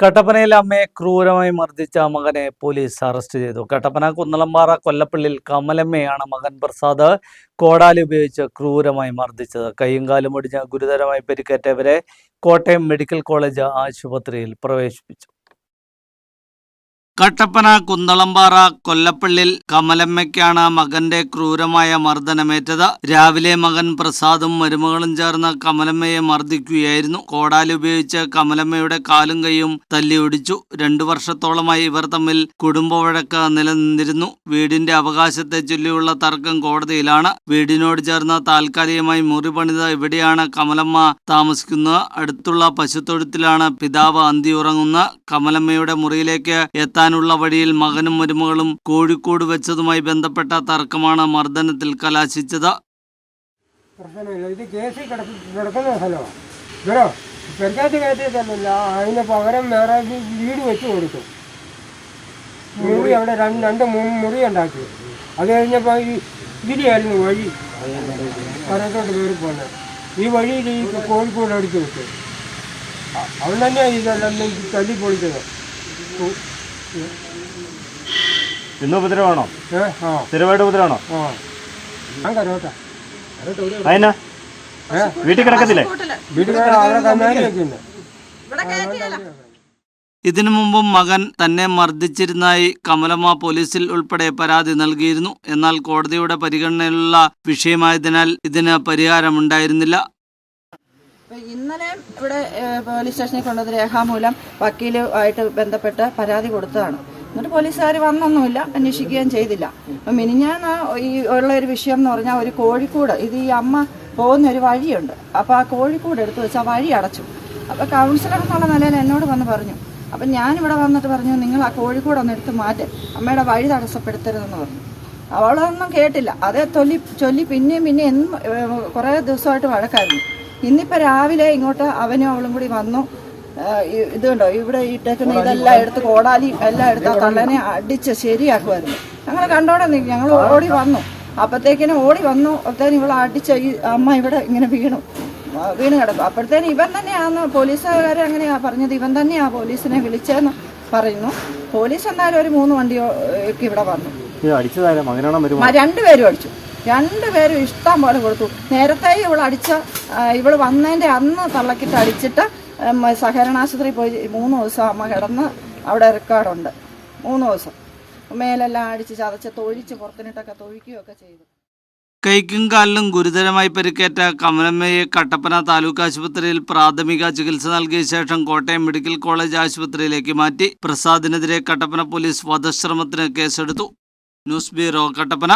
കട്ടപ്പനയിൽ അമ്മയെ ക്രൂരമായി മർദ്ദിച്ച മകനെ പോലീസ് അറസ്റ്റ് ചെയ്തു. കട്ടപ്പന കുന്നളമ്പാറ കൊല്ലപ്പള്ളിയിൽ കമലമ്മയാണ് മകൻ പ്രസാദ് കോടാലി ഉപയോഗിച്ച് ക്രൂരമായി മർദ്ദിച്ചത്. കൈയും കാലും ഒടിഞ്ഞ ഗുരുതരമായി പരിക്കേറ്റവരെ കോട്ടയം മെഡിക്കൽ കോളേജ് ആശുപത്രിയിൽ പ്രവേശിപ്പിച്ചു. കട്ടപ്പന കുന്തളംപാറ കൊല്ലപ്പള്ളിൽ കമലമ്മയ്ക്കാണ് മകന്റെ ക്രൂരമായ മർദ്ദനമേറ്റത്. രാവിലെ മകൻ പ്രസാദും മരുമകളും ചേർന്ന് കമലമ്മയെ മർദ്ദിക്കുകയായിരുന്നു. കോടാലി ഉപയോഗിച്ച് കമലമ്മയുടെ കാലും കൈയും തല്ലി ഒടിച്ചു. രണ്ടു വർഷത്തോളമായി ഇവർ തമ്മിൽ കുടുംബ കുടുംബവഴക്ക് നിലനിന്നിരുന്നു. വീടിന്റെ അവകാശത്തെ ചൊല്ലിയുള്ള തർക്കം കോടതിയിലാണ്. വീടിനോട് ചേർന്ന് താൽക്കാലികമായി മുറി പണിത് ഇവിടെയാണ് കമലമ്മ താമസിക്കുന്നത്. അടുത്തുള്ള പശുത്തൊഴുത്തിലാണ് പിതാവ് അന്തിയുറങ്ങുന്നത് കമലമ്മയുടെ മുറിയിലേക്ക് എത്താനുള്ള വഴിയിൽ മകനും മരുമകളും കോഴിക്കോട് വെച്ചതുമായി ബന്ധപ്പെട്ട തർക്കമാണ് മർദ്ദനത്തിൽ കലാശിച്ചത്. വീട് വെച്ച് അവിടെ രണ്ട് രണ്ട് അത് കഴിഞ്ഞപ്പോൾ ഈ വഴി. പുറത്തോട്ട് കയറി പോകുന്നത് ഈ വഴിയിൽ ഈ കോഴിക്കോട് അടിച്ചു വിട്ടു. അ- അവൻ തന്നെയാണ് ഇതെല്ലാം തല്ലി പൊളിച്ചത്. ഇന്ന് ഉപദ്രവമാണോ? സ്ഥിരമായിട്ട് ഉപദ്രവമാണോ? ഞാൻ കരോട്ടാ അതിനാ വീട്ടിൽ കിടക്കത്തില്ലേ? വീട്ടിൽ ഇതിനു മുമ്പും മകൻ തന്നെ മർദ്ദിച്ചിരുന്നതായി കമലമ്മ പോലീസിൽ ഉൾപ്പെടെ പരാതി നൽകിയിരുന്നു. എന്നാൽ കോടതിയുടെ പരിഗണനയിലുള്ള വിഷയമായതിനാൽ ഇതിന് പരിഹാരമുണ്ടായിരുന്നില്ല. ഇന്നലെ ഇവിടെ പോലീസ് സ്റ്റേഷനിൽ കൊണ്ടുവന്ന രേഖാമൂലം വക്കീലുമായിട്ട് ബന്ധപ്പെട്ട് പരാതി കൊടുത്തതാണ്. എന്നിട്ട് പോലീസുകാർ വന്നൊന്നുമില്ല അന്വേഷിക്കുകയും ചെയ്തില്ല. അപ്പം മിനിഞ്ഞാന്ന് ഈ ഉള്ള ഒരു വിഷയം എന്ന് പറഞ്ഞാൽ ഒരു കോഴിക്കോട്. ഇത് ഈ അമ്മ പോകുന്ന ഒരു വഴിയുണ്ട്. അപ്പോൾ ആ കോഴിക്കോട് എടുത്തു വെച്ചാൽ ആ വഴി അടച്ചു. അപ്പോൾ കൗൺസിലർ എന്നുള്ള നിലയിൽ എന്നോട് വന്ന് പറഞ്ഞു അപ്പം ഞാനിവിടെ വന്നിട്ട് പറഞ്ഞു നിങ്ങൾ ആ കോഴിക്കോട് ഒന്ന് എടുത്ത് മാറ്റി. അമ്മയുടെ വഴി തടസ്സപ്പെടുത്തരുതെന്ന് പറഞ്ഞു. അവളൊന്നും കേട്ടില്ല. അതേ തൊല്ലി ചൊല്ലി പിന്നെയും പിന്നെയും എന്നും കുറേ ദിവസമായിട്ട് വഴക്കായിരുന്നു. ഇന്നിപ്പോൾ രാവിലെ ഇങ്ങോട്ട് അവനും അവളും കൂടി വന്നു. ഇത് കണ്ടോ? ഇവിടെ ഇട്ടേക്കുന്ന ഇതെല്ലാം എടുത്ത് കോടാലി എല്ലാം എടുത്ത് ആ തള്ളനെ അടിച്ച് ശരിയാക്കുമായിരുന്നു ഞങ്ങൾ കണ്ടോടെ നിൽക്കും ഞങ്ങൾ ഓടി വന്നു. അപ്പോഴത്തേക്കിനും ഓടി വന്നു. അപ്പോഴത്തേനും ഇവളെ അടിച്ച് ഈ അമ്മ ഇവിടെ ഇങ്ങനെ വീണു. വീണ് കിടക്കും. അപ്പോഴത്തേനും ഇവൻ തന്നെയാന്ന് പോലീസുകാരെ അങ്ങനെയാ പറഞ്ഞത്. ഇവൻ തന്നെയാ പോലീസിനെ വിളിച്ചതെന്ന് പറയുന്നു. പോലീസ് എന്തായാലും ഒരു മൂന്ന് വണ്ടിയോ ഒക്കെ ഇവിടെ വന്നു. രണ്ടുപേരും അടിച്ചു. രണ്ടുപേരും ഇഷ്ടം പോലെ കൊടുത്തു. നേരത്തെ ഇവൾ അടിച്ച ആ, ഇവൾ വന്നതിന്റെ അന്ന് തള്ളക്കിട്ട് അടിച്ചിട്ട് സഹകരണാശുപത്രി പോയി മൂന്ന് ദിവസം അമ്മ കിടന്ന് അവിടെ റെക്കോർഡുണ്ട്. മൂന്ന് ദിവസം. മേലെല്ലാം അടിച്ച് ചതച്ച് തൊഴിച്ച് പുറത്തിനിട്ടൊക്കെ തൊഴിക്കുകയൊക്കെ ചെയ്തു. കൈക്കും കാലിലും ഗുരുതരമായി പരിക്കേറ്റ കമലമ്മയെ കട്ടപ്പന താലൂക്ക് ആശുപത്രിയിൽ പ്രാഥമിക ചികിത്സ നൽകിയ ശേഷം കോട്ടയം മെഡിക്കൽ കോളേജ് ആശുപത്രിയിലേക്ക് മാറ്റി പ്രസാദിനെതിരെ കട്ടപ്പന പോലീസ് വധശ്രമത്തിന് കേസെടുത്തു. News bureau Kattappana.